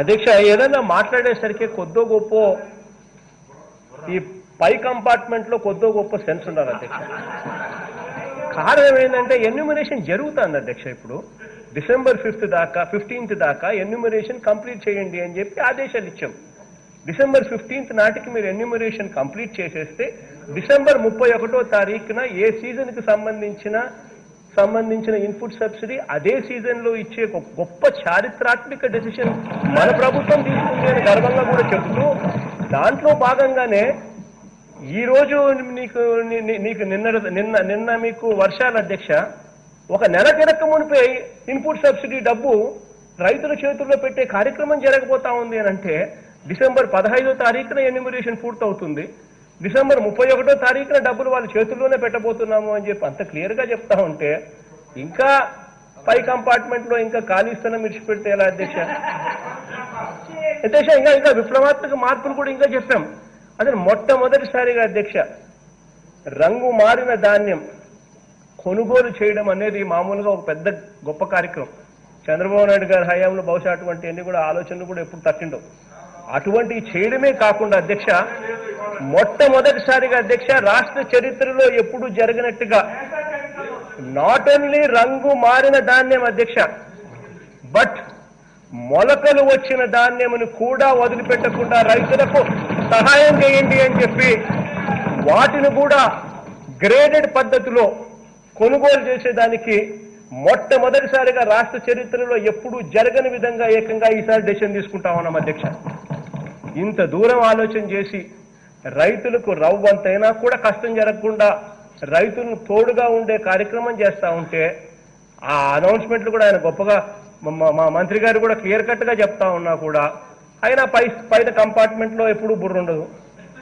అధ్యక్ష ఏదైనా మాట్లాడేసరికి కొద్దో గొప్ప ఈ పై కంపార్ట్మెంట్లో కొద్దో గొప్ప సెన్స్ ఉండాలి అధ్యక్ష. కారణం ఏంటంటే ఎన్యూమరేషన్ జరుగుతుంది అధ్యక్ష ఇప్పుడు. డిసెంబర్ ఫిఫ్త్ దాకా ఫిఫ్టీన్త్ దాకా ఎన్యూమరేషన్ కంప్లీట్ చేయండి అని చెప్పి ఆదేశాలు ఇచ్చాం. డిసెంబర్ ఫిఫ్టీన్త్ నాటికి మీరు ఎన్యూమరేషన్ కంప్లీట్ చేసేస్తే డిసెంబర్ ముప్పై ఒకటో తారీఖున ఏ సీజన్కి సంబంధించిన సంబంధించిన ఇన్పుట్ సబ్సిడీ అదే సీజన్లో ఇచ్చే ఒక గొప్ప చారిత్రాత్మక డెసిషన్ మన ప్రభుత్వం తీసుకుంది అని గర్వంగా కూడా చెబుతూ దాంట్లో భాగంగానే ఈ రోజు నీకు నీ- నీకు నిన్న నిన్న నిన్న మీకు వర్షాల అధ్యక్ష ఒక నెల తిరక్క మునిపై ఇన్పుట్ సబ్సిడీ డబ్బు రైతుల చేతుల్లో పెట్టే కార్యక్రమం జరగబోతా ఉంది అని అంటే డిసెంబర్ పదహైదో తారీఖున ఎన్యూమరేషన్ పూర్తవుతుంది. డిసెంబర్ ముప్పై ఒకటో తారీఖున డబ్బులు వాళ్ళ చేతుల్లోనే పెట్టబోతున్నాము అని చెప్పి అంత క్లియర్గా చెప్తా ఉంటే ఇంకా పై కంపార్ట్మెంట్లో ఇంకా ఖాళీ స్థలం విడిచిపెడితే ఎలా అధ్యక్ష? అధ్యక్ష ఇంకా ఇంకా విప్లవాత్మక మార్పులు కూడా ఇంకా చెప్పాం. అదే మొట్టమొదటిసారిగా అధ్యక్ష రంగు మారిన ధాన్యం కొనుగోలు చేయడం అనేది మామూలుగా ఒక పెద్ద గొప్ప కార్యక్రమం. చంద్రబాబు నాయుడు గారి హయాంలో బహుశా అటువంటి అన్ని కూడా ఆలోచనలు కూడా ఎప్పుడు తట్టిండవు. అటువంటివి చేయడమే కాకుండా అధ్యక్ష మొట్టమొదటిసారిగా అధ్యక్ష రాష్ట్ర చరిత్రలో ఎప్పుడు జరిగినట్టుగా నాట్ ఓన్లీ రంగు మారిన ధాన్యం అధ్యక్ష బట్ మొలకలు వచ్చిన ధాన్యమును కూడా వదిలిపెట్టకుండా రైతులకు సహాయం చేయండి అని చెప్పి వాటిని కూడా గ్రేడెడ్ పద్ధతిలో కొనుగోలు చేసేదానికి మొట్టమొదటిసారిగా రాష్ట్ర చరిత్రలో ఎప్పుడూ జరగని విధంగా ఏకంగా ఈసారి డెసిషన్ తీసుకుంటా ఉన్నాం అధ్యక్ష. ఇంత దూరం ఆలోచన చేసి రైతులకు రవ్వంతైనా కూడా కష్టం జరగకుండా రైతులను తోడుగా ఉండే కార్యక్రమం చేస్తూ ఉంటే ఆ అనౌన్స్మెంట్లు కూడా ఆయన గొప్పగా మా- మంత్రి గారు కూడా క్లియర్ కట్గా చెప్తా ఉన్నా కూడా అయినా పై పైన కంపార్ట్మెంట్లో ఎప్పుడూ ఎప్పుడు